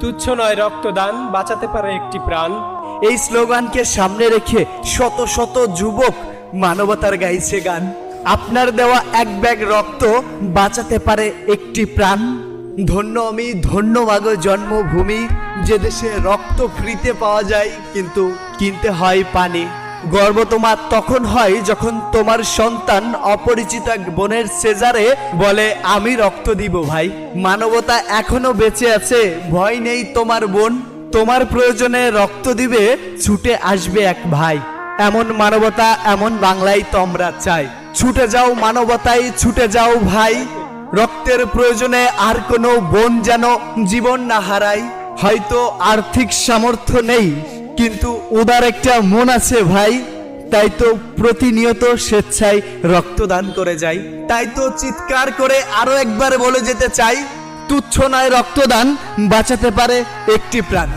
তুচ্ছ নয় রক্তদান, বাঁচাতে পারে একটি প্রাণ। এই স্লোগানকে সামনে রেখে শত শত যুবক মানবতার গাইছে গান। আপনার দেওয়া এক ব্যাগ রক্ত বাঁচাতে পারে একটি প্রাণ। ধন্য আমি, ধন্য মাগো জন্মভূমি। যে দেশে রক্ত ফ্রিতে পাওয়া যায়, কিন্তু কিনতে হয় পানি। গর্ব তোমার তখন হয় যখন তোমার সন্তান অপরিচিত বোনের সেজারে বলে, আমি রক্ত দিব ভাই। মানবতা এখনও বেঁচে আছে, ভয় নেই তোমার বোন। তোমার প্রয়োজনে রক্ত দিবে, ছুটে আসবে এক ভাই। এমন মানবতা এমন বাংলায় তোমরা চাই। ছুটে যাও মানবতায়, ছুটে যাও ভাই। রক্তের প্রয়োজনে আর কোনো বোন যেন জীবন না হারায়। হয়তো আর্থিক সামর্থ্য নেই কিন্তু উদার একটা মন আছে ভাই, তাই তো প্রতিনিয়ত স্বেচ্ছায় রক্তদান করে যাই। তাই তো চিৎকার করে আরও একবার বলে যেতে চাই, তুচ্ছ নয় রক্তদান, বাঁচাতে পারে একটি প্রাণ।